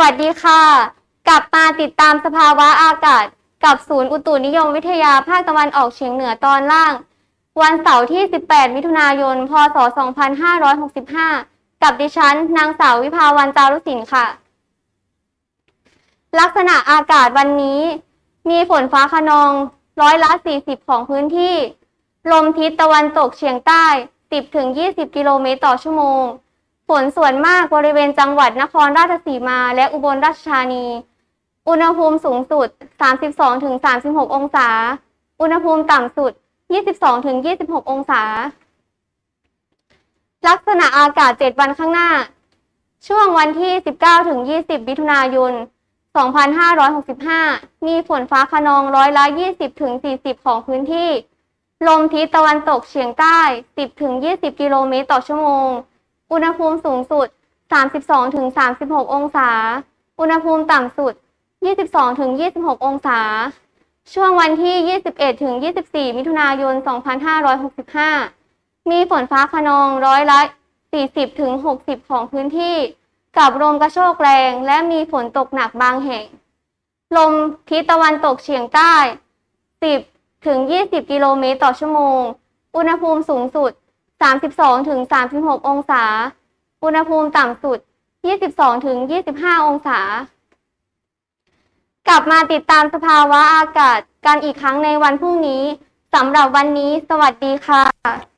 วัสดีค่ะ กลับมาติดตามสภาวะอากาศ กับศูนย์อุตุนิยมวิทยาภาคตะวันออกเฉียงเหนือตอนล่าง วันเสาร์ที่ 18 มิถุนายน พศ 2565 กับดิฉัน นางสาววิภาวันจารุศิลป์ค่ะ ลักษณะอากาศวันนี้ มีฝนฟ้าขนองร้อยละ 40 ของพื้นที่ ลมทิศตะวันตกเฉียงใต้ 10-20 กิโลเมตรต่อชั่วโมง ฝนส่วนมากบริเวณจังหวัดนครราชสีมาและอุบลราชธานี อุณหภูมิสูงสุด 32-36 องศา อุณหภูมิต่ำสุด 22-26 องศา ลักษณะอากาศ 7 วันข้างหน้า ช่วงวันที่ 19-20 มิถุนายน 2565 มีฝนฟ้าขนองร้อยละ 20-40 ของพื้นที่ ลมทิศตะวันตกเฉียงใต้ 10-20 กิโลเมตรต่อชั่วโมง อุณหภูมิสูงสุด 32-36 องศา อุณหภูมิต่ำสุด 22-26 องศา ช่วงวันที่ 21-24 มิถุนายน 2565 มีฝนฟ้าขนองร้อยละ 40-60 ของพื้นที่ กับลมกระโชกแรงและมีฝนตกหนักบางแห่ง ลมทิศตะวันตกเฉียงใต้ 10ถึง20 กิโลเมตรต่อชั่วโมง อุณหภูมิสูงสุด 32ถึง36 องศา อุณหภูมิต่ำสุด 22ถึง25 องศา กลับมาติดตามสภาวะอากาศกันอีกครั้งในวันพรุ่งนี้สำหรับวันนี้ สวัสดีค่ะ